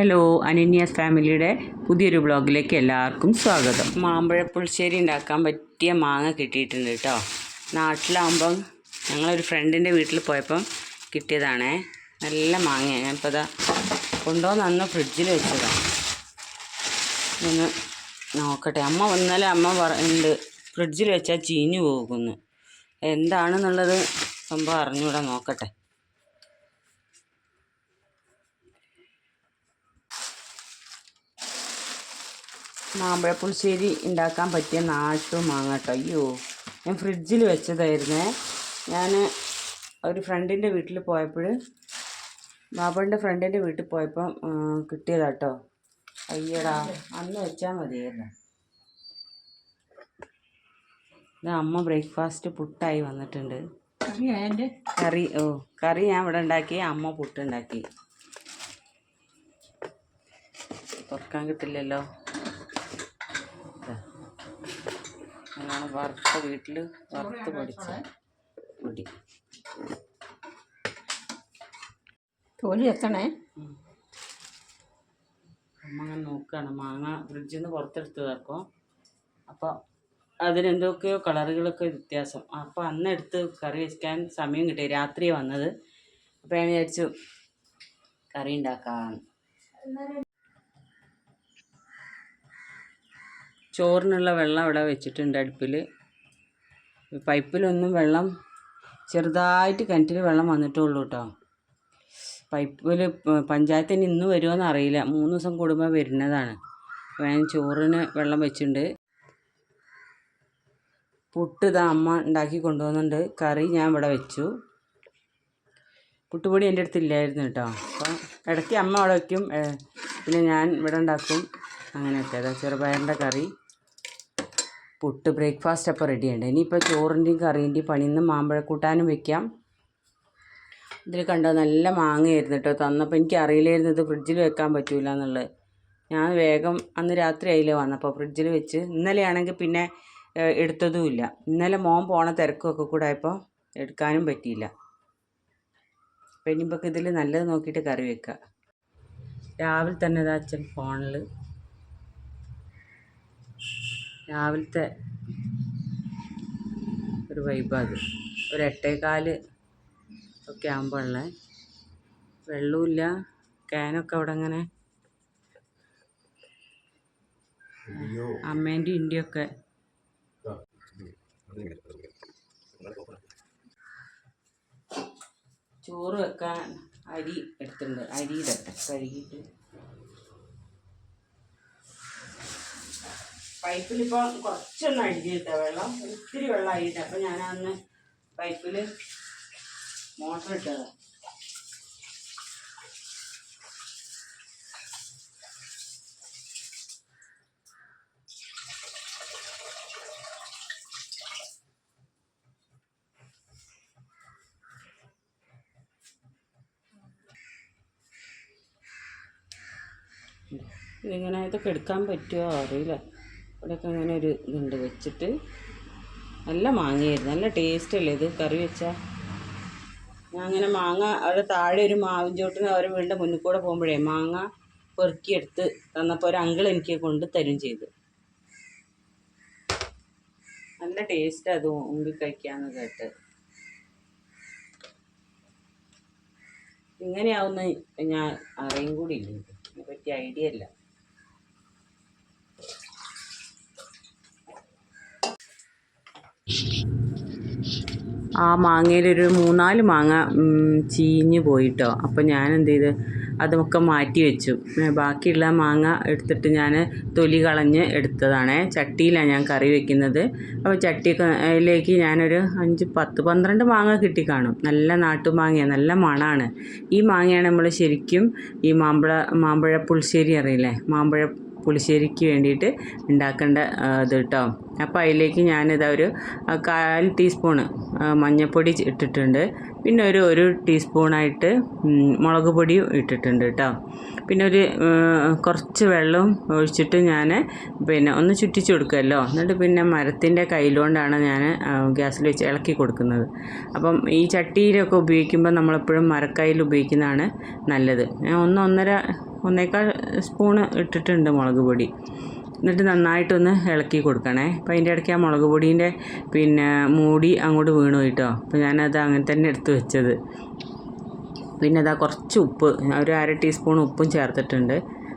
Hello അനന്യാസ് ഫാമിലിയുടെ പുതിയൊരു ബ്ലോഗിലേക്ക് എല്ലാവർക്കും സ്വാഗതം. മാമ്പഴ പുളിശ്ശേരി ഉണ്ടാക്കാൻ പറ്റിയ മാങ്ങ കിട്ടിയിട്ടുണ്ട് കേട്ടോ നാട്ടിലാകുമ്പം ഞങ്ങളൊരു ഫ്രണ്ടിന്റെ വീട്ടിൽ പോയപ്പം കിട്ടിയതാണേ. നല്ല മാങ്ങയാണ് ഞാനിപ്പോൾ ഇതാ കൊണ്ടുവന്ന് ഫ്രിഡ്ജിൽ വെച്ചതാണ് ഒന്ന് നോക്കട്ടെ. അമ്മ ഇന്നലെ അമ്മ പറയുന്നുണ്ട് ഫ്രിഡ്ജിൽ വെച്ചാൽ ചീഞ്ഞു പോകുന്നു. എന്താണെന്നുള്ളത് സംഭവം അറിഞ്ഞൂടാ നോക്കട്ടെ. മാമ്പഴ പുളിശ്ശേരി ഉണ്ടാക്കാൻ പറ്റിയ നാട്ടു മാങ്ങ കേട്ടോ അയ്യോ ഞാൻ ഫ്രിഡ്ജിൽ വെച്ചതായിരുന്നേ. ഞാൻ ഒരു ഫ്രണ്ടിന്റെ വീട്ടിൽ പോയപ്പോൾ ബാബയുടെ ഫ്രണ്ടിന്റെ വീട്ടിൽ പോയപ്പം കിട്ടിയതാ കിട്ടിയതാട്ടോ അയ്യടാ അന്ന് വെച്ചാൽ മതിയായിരുന്നു. ഇത് അമ്മ ബ്രേക്ക്ഫാസ്റ്റ് പുട്ടായി വന്നിട്ടുണ്ട്. കറി ഓ കറി ഞാൻ ഇവിടെ ഉണ്ടാക്കി അമ്മ പുട്ടുണ്ടാക്കി. തുറക്കാൻ കിട്ടില്ലല്ലോ ദാ. അങ്ങനെ വറുത്ത വീട്ടിൽ വറുത്ത് പൊടിച്ച പൊടി. തോലി എത്തണേ അമ്മ അങ്ങനെ നോക്കുകയാണ് മാങ്ങ ഫ്രിഡ്ജിൽ നിന്ന് പുറത്തെടുത്തതാക്കും അപ്പോൾ അതിനെന്തൊക്കെയോ കളറുകളൊക്കെ വ്യത്യാസം. അപ്പോൾ അന്ന് എടുത്ത് കറി വെക്കാൻ സമയം കിട്ടി. രാത്രി വന്നത്. അപ്പോൾ ഞാൻ വിചാരിച്ചു കറി ഉണ്ടാക്കാം ചോറിനുള്ള വെള്ളം ഇവിടെ വെച്ചിട്ടുണ്ട് അടുപ്പിൽ പൈപ്പിലൊന്നും വെള്ളം ചെറുതായിട്ട് കിണറ്റിൽ വെള്ളം വന്നിട്ടുള്ളൂ കേട്ടോ പൈപ്പിൽ പഞ്ചായത്തിന് ഇന്ന് വരുമോയെന്ന് അറിയില്ല. മൂന്ന് ദിവസം കൂടുമ്പോൾ വരുന്നതാണ്. ഞാൻ ചോറിന് വെള്ളം വെച്ചിട്ടുണ്ട്. പുട്ട് ഇതാ അമ്മ ഉണ്ടാക്കി കൊണ്ടുവന്നിട്ടുണ്ട്. കറി ഞാൻ ഇവിടെ വെച്ചു. പുട്ടുപൊടി എന്റെ അടുത്ത് ഇല്ലായിരുന്നു കേട്ടോ അപ്പോൾ ഇടയ്ക്ക് അമ്മ അവിടെ വയ്ക്കും പിന്നെ ഞാൻ ഇവിടെ ഉണ്ടാക്കും. അങ്ങനെയൊക്കെ. അതാ ചെറുപയറിന്റെ കറി. പുട്ട് ബ്രേക്ക്ഫാസ്റ്റ് അപ്പോൾ റെഡിയുണ്ട്. ഇനിയിപ്പോൾ ചോറിന്റെയും കറീന്റെയും പണിന്ന് മാമ്പഴക്കൂട്ടാനും വെക്കാം. ഇതിൽ കണ്ടോ നല്ല മാങ്ങയായിരുന്നു കേട്ടോ തന്നപ്പോൾ. എനിക്ക് അറിയില്ലായിരുന്നു ഇത് ഫ്രിഡ്ജിൽ വെക്കാൻ പറ്റൂല എന്നുള്ളത്. ഞാൻ വേഗം അന്ന് രാത്രി ആയില്ലേ വന്നപ്പോൾ ഫ്രിഡ്ജിൽ വെച്ച് ഇന്നലെയാണെങ്കിൽ പിന്നെ എടുത്തതുമില്ല ഇന്നലെ മോൻ പോണ തിരക്കുമൊക്കെ കൂടെ ആയപ്പോൾ എടുക്കാനും പറ്റിയില്ല. അപ്പം ഇനിയിപ്പോൾ ഇതിൽ നല്ലത് നോക്കിയിട്ട് കറി വെക്കുക. രാവിലെ തന്നെ അച്ഛൻ ഫോണിൽ രാവിലത്തെ ഒരു വൈബാത് ഒരു എട്ടേകാൽ ഒക്കെ ആകുമ്പോൾ ഉള്ളത് വെള്ളമില്ല ക്യാനൊക്കെ അവിടെ അങ്ങനെ അമ്മേന്റെ ഇന്ത്യയൊക്കെ. ചോറ് വെക്കാൻ അരി എടുത്തിട്ടുണ്ട്. അരി ഇടട്ടെ കഴുകിയിട്ട് പൈപ്പിലിപ്പോൾ കുറച്ചൊന്നും അടിഞ്ഞിട്ട വെള്ളം. ഒത്തിരി വെള്ളം ആയിട്ട് അപ്പം ഞാൻ അന്ന് പൈപ്പിൽ മോട്ടർ ഇട്ടത്. ഇതിങ്ങനെ ഇതൊക്കെ എടുക്കാൻ പറ്റുമോ അറിയില്ല. ഇവിടെയൊക്കെ അങ്ങനെ ഒരു ഇതുണ്ട് വെച്ചിട്ട് നല്ല മാങ്ങയായിരുന്നു. നല്ല ടേസ്റ്റ് അല്ലേ ഇത്? കറി വെച്ചാൽ ഞാൻ അങ്ങനെ മാങ്ങ അവിടെ താഴെ ഒരു മാവിൻ ചോട്ടിന് അവർ വീടിന്റെ മുന്നിൽ കൂടെ പോകുമ്പോഴേ മാങ്ങ പെറുക്കിയെടുത്ത് തന്നപ്പോൾ ഒരു അങ്കിൾ എനിക്ക് കൊണ്ട് തരും ചെയ്തു. നല്ല ടേസ്റ്റ് അത് ഉമ്പി കഴിക്കാന്ന് കേട്ട്. ഇങ്ങനെയാവുന്ന ഞാൻ അറിയും കൂടി ഇല്ല എനിക്ക് ഇതിനെ പറ്റിയ ഐഡിയ ഇല്ല. ആ മാങ്ങയിലൊരു മൂന്നാൽ മാങ്ങ ചീഞ്ഞ് പോയിട്ടോ. അപ്പോൾ ഞാൻ എന്ത് ചെയ്ത് അതൊക്കെ മാറ്റി വെച്ചു. ബാക്കിയുള്ള മാങ്ങ എടുത്തിട്ട് ഞാൻ തൊലി കളഞ്ഞ് എടുത്തതാണ്. ചട്ടിയിലാണ് ഞാൻ കറി വെക്കുന്നത്. അപ്പോൾ ചട്ടിയിലേക്ക് ഞാനൊരു അഞ്ച് പത്ത് പന്ത്രണ്ട് മാങ്ങ കിട്ടി കാണും. നല്ല നാട്ടുമാങ്ങയാണ് നല്ല മണമാണ് ഈ മാങ്ങയാണ് നമ്മൾ ശരിക്കും ഈ മാമ്പഴ മാമ്പഴ പുളിശ്ശേരി അറിയില്ലേ? മാമ്പഴ പുളിശ്ശേരിക്ക് വേണ്ടിയിട്ട് ഉണ്ടാക്കേണ്ട ഇത് കേട്ടോ അപ്പോൾ അതിലേക്ക് ഞാനിതാ ഒരു കാൽ ടീസ്പൂണ് മഞ്ഞൾപ്പൊടി ഇട്ടിട്ടുണ്ട്. പിന്നെ ഒരു ഒരു ടീസ്പൂണായിട്ട് മുളക് പൊടിയും ഇട്ടിട്ടുണ്ട് കേട്ടോ പിന്നെ ഒരു കുറച്ച് വെള്ളം ഒഴിച്ചിട്ട് ഞാൻ പിന്നെ ഒന്ന് ചുറ്റിച്ച് കൊടുക്കുമല്ലോ എന്നിട്ട് പിന്നെ മരത്തിന്റെ കയ്യിലുകൊണ്ടാണ് ഞാൻ ഗ്യാസിൽ വെച്ച് ഇളക്കി കൊടുക്കുന്നത്. അപ്പം ഈ ചട്ടിയിലൊക്കെ ഉപയോഗിക്കുമ്പോൾ നമ്മളെപ്പോഴും മരക്കയ്യിൽ ഉപയോഗിക്കുന്നതാണ് നല്ലത്. ഞാൻ ഒന്ന് ഒന്നര ഒന്നേക്കാൾ സ്പൂണ് ഇട്ടിട്ടുണ്ട് മുളക് പൊടി. എന്നിട്ട് നന്നായിട്ടൊന്ന് ഇളക്കി കൊടുക്കണേ. അപ്പോൾ അതിന്റെ ഇടയ്ക്ക് ആ മുളക് പൊടീന്റെ പിന്നെ മൂടി അങ്ങോട്ട് വീണു പോയിട്ടോ അപ്പോൾ ഞാനത് അങ്ങനെ തന്നെ എടുത്ത് വെച്ചത്. പിന്നെ അതാ കുറച്ച് ഉപ്പ് ഒരു അര ടീസ്പൂൺ ഉപ്പും ചേർത്തിട്ടുണ്ട്.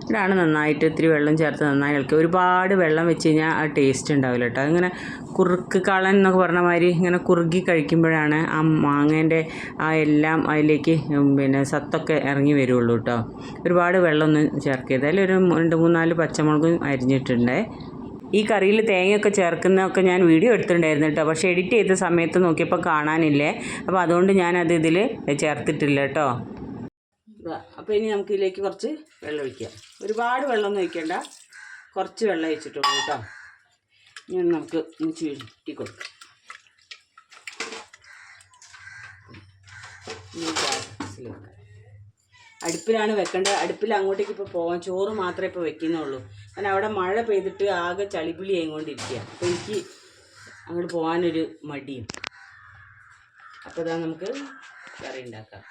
ഇതാണ് നന്നായിട്ട് ഇത്തിരി വെള്ളം ചേർത്ത് നന്നായി ഇളക്കുക ഒരുപാട് വെള്ളം വെച്ച് കഴിഞ്ഞാൽ ആ ടേസ്റ്റ് ഉണ്ടാവില്ല കേട്ടോ അങ്ങനെ കുറുക്ക് കളൻ എന്നൊക്കെ പറഞ്ഞ മാതിരി ഇങ്ങനെ കുറുകി കഴിക്കുമ്പോഴാണ് ആ മാങ്ങേന്റെ ആ എല്ലാം അതിലേക്ക് പിന്നെ സത്തൊക്കെ ഇറങ്ങി വരുള്ളൂ കേട്ടോ ഒരുപാട് വെള്ളമൊന്നും ചേർക്കരുത്. അതിലൊരു രണ്ട് മൂന്നാൽ പച്ചമുളകും അരിഞ്ഞിട്ടുണ്ട്. ഈ കറിയിൽ തേങ്ങയൊക്കെ ചേർക്കുന്നതൊക്കെ ഞാൻ വീഡിയോ എടുത്തിട്ടുണ്ടായിരുന്നു കേട്ടോ പക്ഷേ എഡിറ്റ് ചെയ്ത സമയത്ത് നോക്കിയപ്പോൾ കാണാനില്ലേ. അപ്പോൾ അതുകൊണ്ട് ഞാനത് ഇതിൽ ചേർത്തിട്ടില്ല കേട്ടോ അപ്പോൾ ഇനി നമുക്ക് ഇതിലേക്ക് കുറച്ച് വെള്ളം ഒഴിക്കാം. ഒരുപാട് വെള്ളമൊന്നും ഒഴിക്കേണ്ട. കുറച്ച് വെള്ളം ഒഴിച്ചിട്ടുള്ളൂ കേട്ടോ. ഇനി നമുക്ക് ഒന്ന് ചുരുട്ടി കൊടുക്കാം. അടുപ്പിലാണ് വെക്കേണ്ടത് അടുപ്പിൽ അങ്ങോട്ടേക്ക് ഇപ്പോൾ പോകാൻ ചോറ് മാത്രമേ ഇപ്പോൾ വെക്കുന്നുള്ളൂ. കാരണം അവിടെ മഴ പെയ്തിട്ട് ആകെ ചളിപിളി ആയിക്കൊണ്ടിരിക്കുക. അപ്പോൾ എനിക്ക് അങ്ങോട്ട് പോകാനൊരു മടിയും അപ്പോൾ ഇതാ നമുക്ക് കറി ഉണ്ടാക്കാം.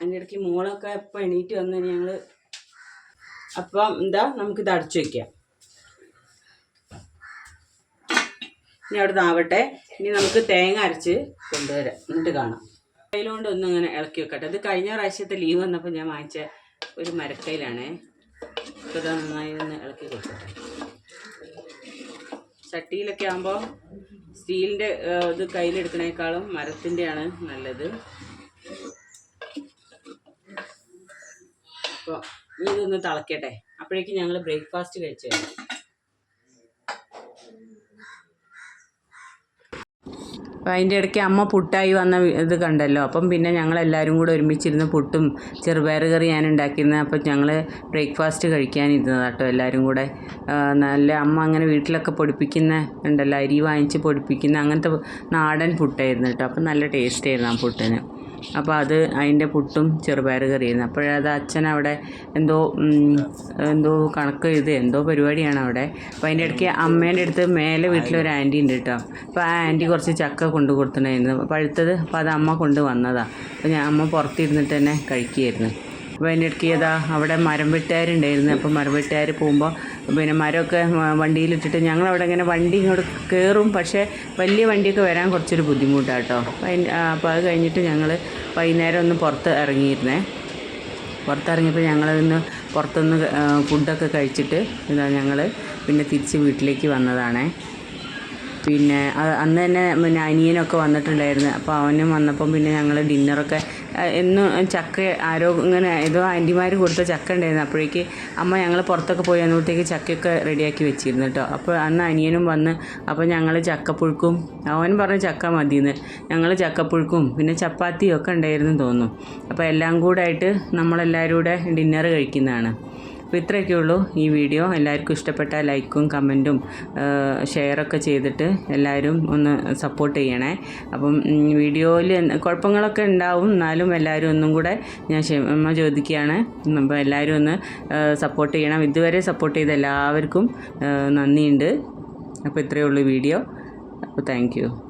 അതിന്റെ ഇടയ്ക്ക് മോളൊക്കെ ഇപ്പം എണീറ്റ് വന്ന് ഞങ്ങൾ അപ്പം എന്താ നമുക്കിത് അടച്ചു വയ്ക്കാം ഇനി അവിടെ ആവട്ടെ. ഇനി നമുക്ക് തേങ്ങ അരച്ച് കൊണ്ടുവരാം. എന്നിട്ട് കാണാം. കയ്യിലുകൊണ്ട് ഒന്ന് ഇങ്ങനെ ഇളക്കി വെക്കട്ടെ. ഇത് കഴിഞ്ഞ പ്രാവശ്യത്തെ ലീവ് വന്നപ്പോൾ ഞാൻ വാങ്ങിച്ച ഒരു മരക്കയിലാണേ അപ്പോൾ ഇത് നന്നായി ഒന്ന് ഇളക്കി കൊടുക്കട്ടെ. ചട്ടിയിലൊക്കെ ആകുമ്പോൾ സ്റ്റീലിന്റെ ഇത് കയ്യിലെടുക്കണേക്കാളും മരത്തിന്റെയാണ് നല്ലത്. അപ്പോൾ ഇനി ഇതൊന്ന് തിളക്കട്ടെ. അപ്പോഴേക്കും ഞങ്ങൾ ബ്രേക്ക്ഫാസ്റ്റ് കഴിച്ചു അപ്പോൾ അതിന്റെ ഇടയ്ക്ക് അമ്മ പുട്ടായി വന്ന ഇത് കണ്ടല്ലോ. അപ്പം പിന്നെ ഞങ്ങൾ എല്ലാവരും കൂടെ ഒരുമിച്ചിരുന്ന് പുട്ടും ചെറുപയർ കറി ഞാൻ ഉണ്ടാക്കിയിരുന്നത് അപ്പം ഞങ്ങൾ ബ്രേക്ക്ഫാസ്റ്റ് കഴിക്കാനിരുന്നത് കേട്ടോ എല്ലാവരും കൂടെ. നല്ല അമ്മ അങ്ങനെ വീട്ടിലൊക്കെ പൊടിപ്പിക്കുന്ന ഉണ്ടല്ലോ അരി വാങ്ങിച്ച് പൊടിപ്പിക്കുന്ന അങ്ങനത്തെ നാടൻ പുട്ടായിരുന്നു കേട്ടോ അപ്പം നല്ല ടേസ്റ്റ് ആയിരുന്നു ആ പുട്ടിന്. അപ്പോൾ അത് അതിന്റെ പുട്ടും ചെറുപയർ കറിയായിരുന്നു. അപ്പോഴത് അച്ഛൻ അവിടെ എന്തോ എന്തോ കണക്ക് എഴുതി എന്തോ പരിപാടിയാണ് അവിടെ. അപ്പോൾ അതിന്റെ ഇടയ്ക്ക് അമ്മേന്റെ അടുത്ത് മേലെ വീട്ടിലൊരു ആന്റി ഉണ്ട് കേട്ടോ. അപ്പോൾ ആ ആന്റി കുറച്ച് ചക്ക കൊണ്ടു കൊടുത്തിട്ടുണ്ടായിരുന്നു. പഴുത്തത് അപ്പോൾ അത് അമ്മ കൊണ്ട് വന്നതാണ് അപ്പോൾ ഞാൻ അമ്മ പുറത്തിരുന്നിട്ട് തന്നെ കഴിക്കുകയായിരുന്നു. അപ്പോൾ അതിന്റെ ഇടയ്ക്ക് ഏതാ അവിടെ മരം വെട്ടുകാരുണ്ടായിരുന്നു. അപ്പോൾ മരം വെട്ടുകാർ പോകുമ്പോൾ പിന്നെ മരമൊക്കെ വണ്ടിയിലിട്ടിട്ട് ഞങ്ങളവിടെ ഇങ്ങനെ വണ്ടി ഇങ്ങോട്ട് കയറും പക്ഷേ വലിയ വണ്ടിയൊക്കെ വരാൻ കുറച്ചൊരു ബുദ്ധിമുട്ടാണ് കേട്ടോ അപ്പോൾ അത് കഴിഞ്ഞിട്ട് ഞങ്ങൾ വൈകുന്നേരം ഒന്ന് പുറത്ത് ഇറങ്ങിയിരുന്നേ. പുറത്തിറങ്ങിയപ്പോൾ ഞങ്ങളൊന്ന് പുറത്തുനിന്ന് ഫുഡൊക്കെ കഴിച്ചിട്ട് ഇതാ ഞങ്ങൾ പിന്നെ തിരിച്ച് വീട്ടിലേക്ക് വന്നതാണേ. പിന്നെ അന്ന് തന്നെ പിന്നെ അനിയനൊക്കെ വന്നിട്ടുണ്ടായിരുന്നു. അപ്പോൾ അവനും വന്നപ്പം പിന്നെ ഞങ്ങൾ ഡിന്നറൊക്കെ എന്നും ചക്ക ആരോ ഇങ്ങനെ ഏതോ ആന്റിമാർ കൊടുത്ത ചക്ക ഉണ്ടായിരുന്നു. അപ്പോഴേക്ക് അമ്മ ഞങ്ങൾ പുറത്തൊക്കെ പോയി വന്നപ്പോഴത്തേക്ക് ചക്കയൊക്കെ റെഡിയാക്കി വെച്ചിരുന്നു കേട്ടോ. അപ്പോൾ അന്ന് അനിയനും വന്ന് അപ്പോൾ ഞങ്ങൾ ചക്കപ്പുഴുക്കും. അവൻ പറഞ്ഞു ചക്ക മതിയെന്ന്. ഞങ്ങൾ ചക്കപ്പുഴുക്കും പിന്നെ ചപ്പാത്തിയും ഒക്കെ ഉണ്ടായിരുന്നു തോന്നുന്നു. അപ്പോൾ എല്ലാം കൂടെ ആയിട്ട് നമ്മളെല്ലാവരും കൂടെ ഡിന്നർ കഴിക്കുന്നതാണ്. അപ്പോൾ ഇത്രയൊക്കെ ഉള്ളൂ ഈ വീഡിയോ. എല്ലാവർക്കും ഇഷ്ടപ്പെട്ട ലൈക്കും കമന്റും ഷെയറൊക്കെ ചെയ്തിട്ട് എല്ലാവരും ഒന്ന് സപ്പോർട്ട് ചെയ്യണേ. അപ്പം വീഡിയോയിൽ കുഴപ്പങ്ങളൊക്കെ ഉണ്ടാവും. എന്നാലും എല്ലാവരും ഒന്നും കൂടെ ഞാൻ ക്ഷമ ചോദിക്കുകയാണ്. അപ്പോൾ എല്ലാവരും ഒന്ന് സപ്പോർട്ട് ചെയ്യണം. ഇതുവരെ സപ്പോർട്ട് ചെയ്ത എല്ലാവർക്കും നന്ദിയുണ്ട്. അപ്പോൾ ഇത്രയേ ഉള്ളൂ വീഡിയോ. അപ്പോൾ താങ്ക്